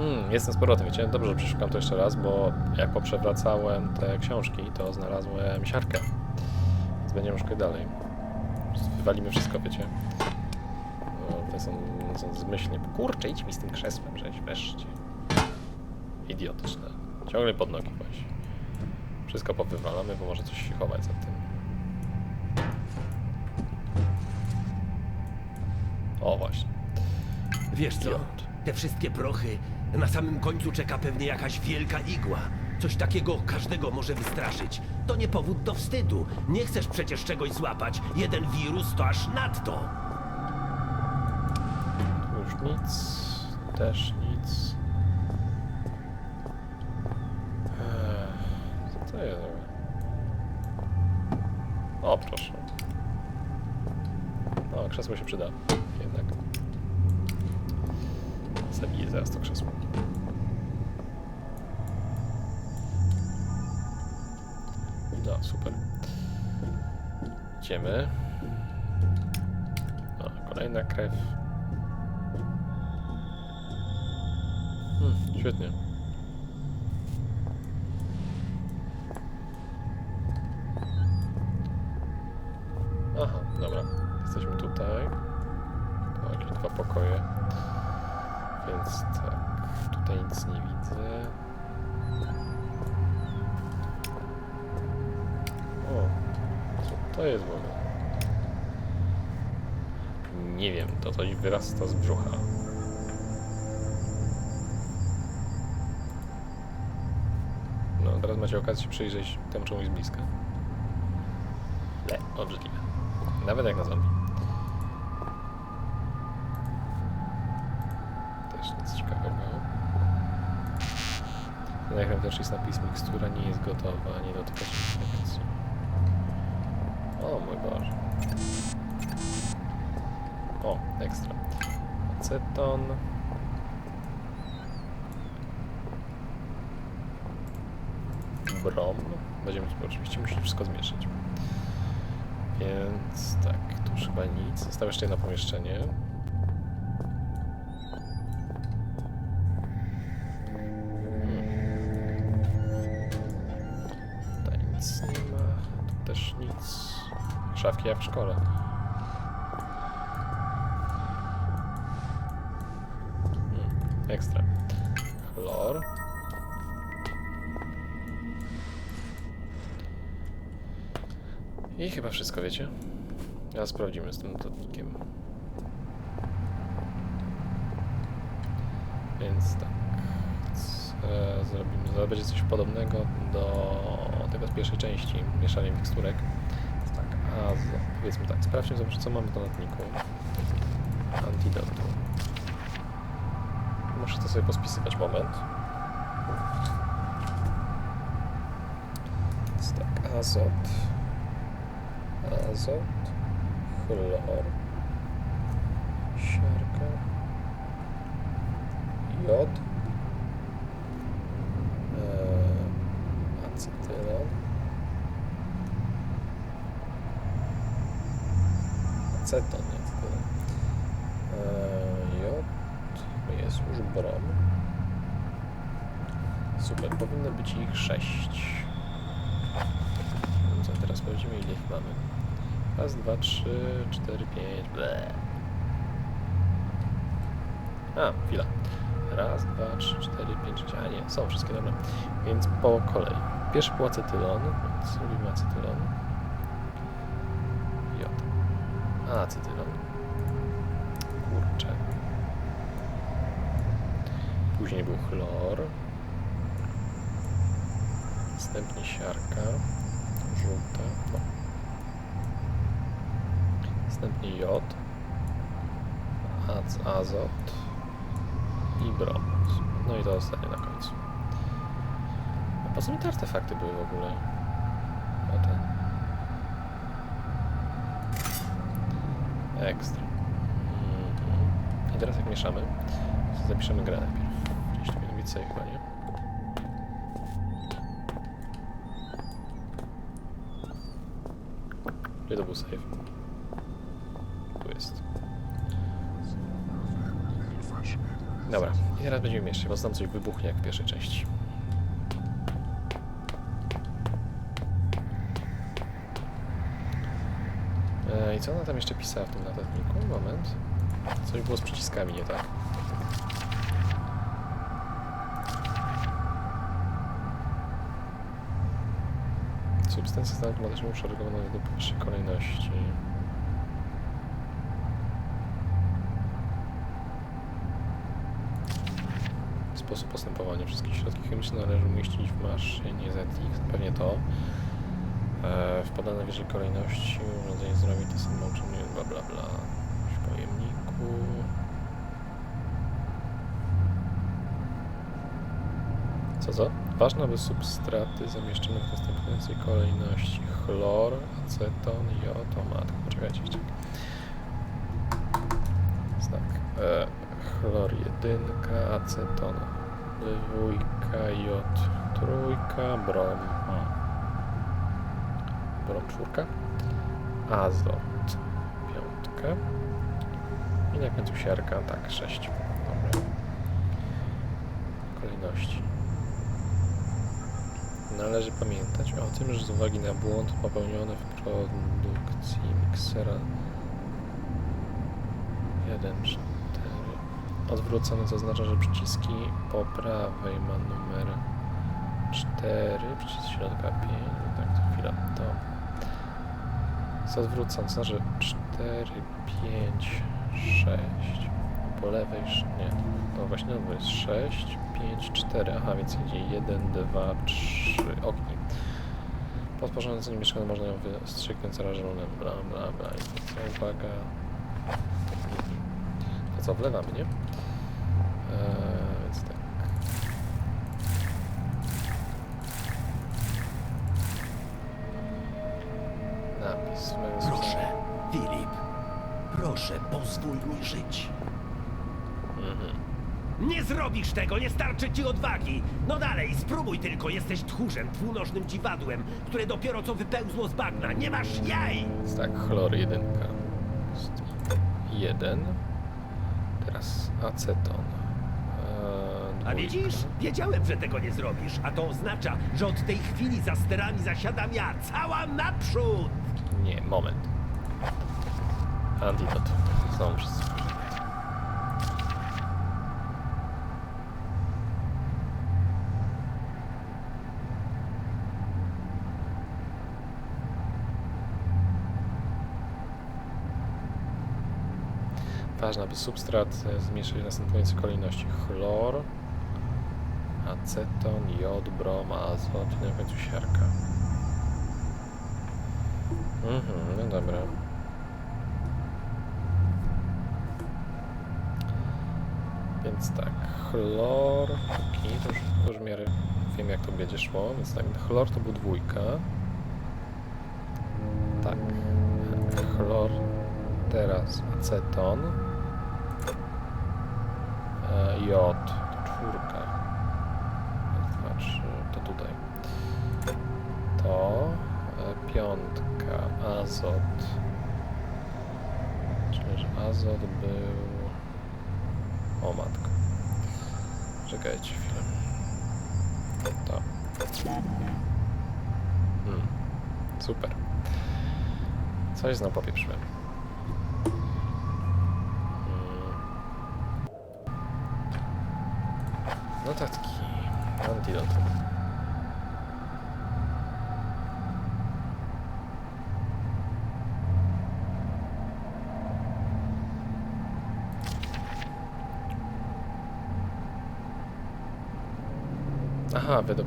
Hmm, jestem z powrotem, wiecie? Dobrze, że przeszukam to jeszcze raz, bo jak poprzewracałem te książki, to znalazłem siarkę. Więc będziemy szukać dalej. Wywalimy wszystko, wiecie? No, to są, są zmyślnie. Kurczę, idź mi z tym krzesłem, żeś wreszcie. Idiotyczne. Ciągle pod nogi weź. Wszystko powywalamy, bo może coś się chować za tym. O, właśnie. Wiesz co? Te wszystkie prochy, na samym końcu czeka pewnie jakaś wielka igła. Coś takiego każdego może wystraszyć. To nie powód do wstydu. Nie chcesz przecież czegoś złapać. Jeden wirus to aż nadto. Już nic, też nic. Co to jest? O, proszę. O, krzesło się przyda. Zabiję zaraz to krzesło. No, super. Idziemy. O, kolejna krew. Hmm, świetnie. Aha, dobra. Jesteśmy tutaj. To jakieś dwa pokoje. Więc tak, tutaj nic nie widzę. O, co to jest w ogóle? Nie wiem, to coś wyrasta z brzucha. No, teraz macie okazję się przyjrzeć temu czemuś z bliska. Le, obrzydliwe. Nawet jak na zombie. Też nic ciekawego. Ekran też jest napis mikstura nie jest gotowa, nie dotykać infekcji. O mój Boże. O, ekstra. Aceton. Brom. Będziemy oczywiście musieli wszystko zmieszać. Więc tak, tu już chyba nic. Zostało jeszcze jedno pomieszczenie. Nic. Szafki jak w szkole. Hmm. Ekstra. Chlor. I chyba wszystko wiecie. Ja sprawdzimy z tym notatnikiem. Więc tak. C- zrobimy. Będzie coś podobnego do tego z pierwszej części, mieszanie miksturek. Więc tak, a z, powiedzmy tak, sprawdźmy zobacz, co mamy w dodatniku. Antidotum. Muszę to sobie pospisywać moment. Więc tak, azot azot, chlor, siarka, jod, eee, acetylen, aceton, nie acetylen, eee, jod, jest już brom. Super, powinno być ich sześć. Co teraz sprawdzimy ile ich mamy. Raz, dwa, trzy, cztery, pięć. Ble. A, chwila. Raz, dwa, trzy, cztery, pięć, sześć. A nie, są wszystkie dobre. Więc po kolei. Pierwszy był acetylon, więc robimy acetylon. A, acetylon. Kurczę. Później był chlor. Następnie siarka. Żółta. No. Następnie jod, az azot i brom. No i to ostatnie na końcu. A po co mi te artefakty były w ogóle? O ten. Ekstra. Mhm. I teraz jak mieszamy, to zapiszemy grę najpierw. Gdzieś tu save chyba, nie? Gdzie to był save? Tu jest. Dobra, i teraz będziemy jeszcze, bo znam coś wybuchnie jak w pierwszej części. I co ona tam jeszcze pisała w tym notatniku? Moment. Coś było z przyciskami nie tak. Substancje stanu automatycznie uszeregowane według pierwszej kolejności. Sposób postępowania wszystkich środków chemicznych należy umieścić w maszynie ZX, pewnie to. E, w podanej wyżej kolejności urządzenie zrobi to samo uczynienie, bla bla bla. W pojemniku. Co co? Ważne, aby substraty zamieszczone w następującej kolejności chlor, aceton, jod, o matko, poczekajcie. Znak. E, chlor jedynka, aceton dwójka, jod trójka, brom. Brom czwórka, azot piątka i na końcu siarka, tak, sześć. Dobra. Kolejności. Należy pamiętać o tym, że z uwagi na błąd popełniony w produkcji miksera 1, 4 odwrócony, to oznacza, że przyciski po prawej ma numer 4, przycisk środka 5, tak, to chwila, to odwrócony, to znaczy 4, 5, 6, po lewej, nie, no właśnie, no jest 6, 5, 4, aha, więc idzie 1, 2, 3, okni. Po sporządzeniu mieszkania można ją wystrzyknąć zarażonym, bla, bla, bla, i co, uwaga, to co, wlewamy, nie? Proszę, Filip. Proszę, pozwól mi żyć. Mhm. Nie zrobisz tego, nie starczy ci odwagi. No dalej, spróbuj tylko, jesteś tchórzem, dwunożnym dziwadłem, które dopiero co wypełzło z bagna. Nie masz jaj! Tak, chlor jedynka. Jest jeden. Teraz aceton. Eee, A dwójka. widzisz? Wiedziałem, że tego nie zrobisz, a to oznacza, że od tej chwili za sterami zasiadam ja, cała naprzód! Nie, moment. Antidot. Znowu wszyscy. Ważne, aby substrat e, zmieszać w następującej kolejności. Chlor, aceton, jod, brom, azot i na końcu siarka. Mhm, no dobra. Więc tak, chlor, okej, to już, to już w miarę wiem jak to będzie szło, więc tak, chlor to był dwójka. Tak, chlor, teraz aceton, e, jod, to czwórka. Raz, dwa, trzy, to tutaj. To, piątka, azot. Czyli, że azot był... O matko. Czekajcie chwilę. To. Hmm. Super. Coś znowu popieprzyłem. Hmm. Notatki. Antidot. Aha, wydobyłem